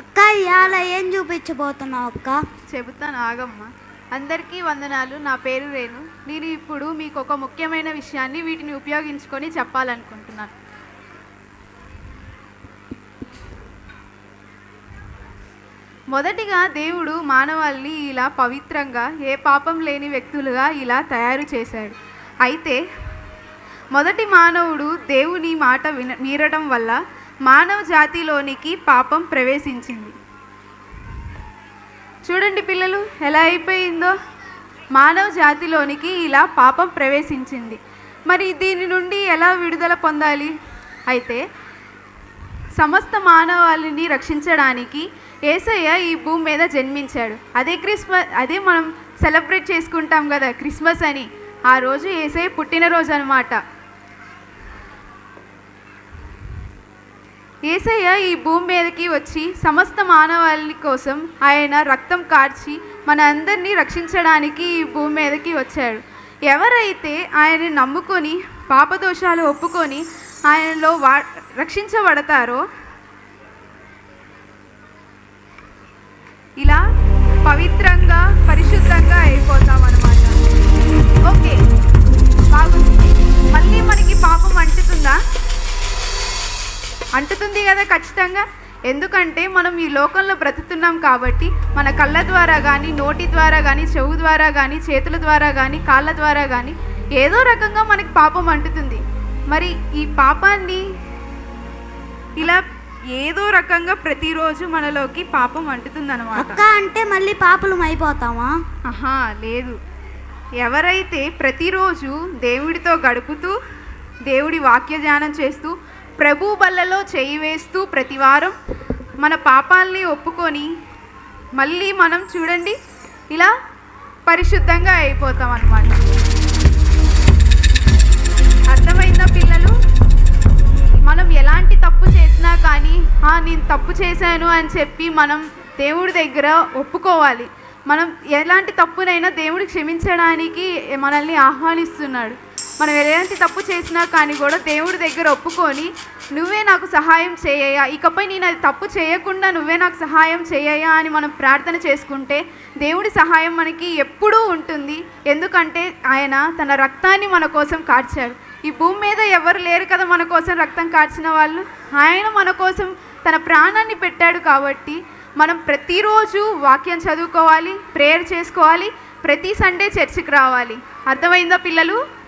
అక్క ఇవాళ ఏం చూపించబోతున్నావు అక్క? చెబుతాను ఆగమ్మ. అందరికీ వందనాలు. నా పేరు రేణు. నేను ఇప్పుడు మీకు ఒక ముఖ్యమైన విషయాన్ని వీటిని ఉపయోగించుకొని చెప్పాలనుకుంటున్నాను మొదటిగా దేవుడు మానవాళిని ఇలా పవిత్రంగా ఏ పాపం లేని వ్యక్తులుగా ఇలా తయారు చేశాడు. అయితే మొదటి మానవుడు దేవుని మాట విన మీరడం వల్ల మానవ జాతిలోనికి పాపం ప్రవేశించింది. చూడండి పిల్లలు ఎలా అయిపోయిందో. మానవ జాతిలోనికి ఇలా పాపం ప్రవేశించింది. మరి దీని నుండి ఎలా విడుదల పొందాలి? అయితే సమస్త మానవాళిని రక్షించడానికి ఏసయ్య ఈ భూమి మీద జన్మించాడు. అదే క్రిస్మస్ అదే మనం సెలబ్రేట్ చేసుకుంటాం కదా క్రిస్మస్ అని. ఆ రోజు ఏసయ్య పుట్టినరోజు అనమాట ఏసయ్య ఈ భూమి మీదకి వచ్చి సమస్త మానవాళి కోసం ఆయన రక్తం కార్చి మన అందరినీ రక్షించడానికి ఈ భూమి మీదకి వచ్చాడు. ఎవరైతే ఆయన నమ్ముకొని పాపదోషాలు ఒప్పుకొని ఆయనలో వా రక్షించబడతారో ఇలా అంటుతుంది కదా ఖచ్చితంగా. ఎందుకంటే మనం ఈ లోకంలో బ్రతుకుతున్నాం కాబట్టి మన కళ్ళ ద్వారా కానీ నోటి ద్వారా కానీ చెవు ద్వారా కానీ చేతుల ద్వారా కానీ కాళ్ళ ద్వారా కానీ ఏదో రకంగా మనకి పాపం అంటుతుంది. మరి ఈ పాపాన్ని ఇలా ఏదో రకంగా ప్రతిరోజు మనలోకి పాపం అంటుతుంది అక్క అంటే మళ్ళీ పాపలం అయిపోతామా? ఆహా లేదు. ఎవరైతే ప్రతిరోజు దేవుడితో గడుపుతూ దేవుడి వాక్య ధ్యానం చేస్తూ ప్రభు బల్లలో చేయి వేస్తూ ప్రతివారం మన పాపాలని ఒప్పుకొని మళ్ళీ మనం చూడండి ఇలా పరిశుద్ధంగా అయిపోతాం అన్నమాట అర్థమైందా పిల్లలు? మనం ఎలాంటి తప్పు చేసినా కానీ "ఆ, నేను తప్పు చేశాను అని చెప్పి మనం దేవుడి దగ్గర ఒప్పుకోవాలి. మనం ఎలాంటి తప్పునైనా దేవుడు క్షమించడానికి మనల్ని ఆహ్వానిస్తున్నాడు. మనం ఎలాంటి తప్పు చేసినా కానీ కూడా దేవుడి దగ్గర ఒప్పుకొని నువ్వే నాకు సహాయం చేయయ్యా. ఇకపై నేను అది తప్పు చేయకుండా నువ్వే నాకు సహాయం చేయయ్యా అని మనం ప్రార్థన చేసుకుంటే దేవుడి సహాయం మనకి ఎప్పుడూ ఉంటుంది. ఎందుకంటే ఆయన తన రక్తాన్ని మన కోసం కార్చాడు. ఈ భూమి మీద ఎవరు లేరు కదా మన కోసం రక్తం కార్చిన వాళ్ళు? ఆయన మన కోసం తన ప్రాణాన్ని పెట్టాడు కాబట్టి మనం ప్రతిరోజు వాక్యం చదువుకోవాలి ప్రేయర్ చేసుకోవాలి ప్రతి సండే చర్చికి రావాలి. అర్థమైందా పిల్లలు?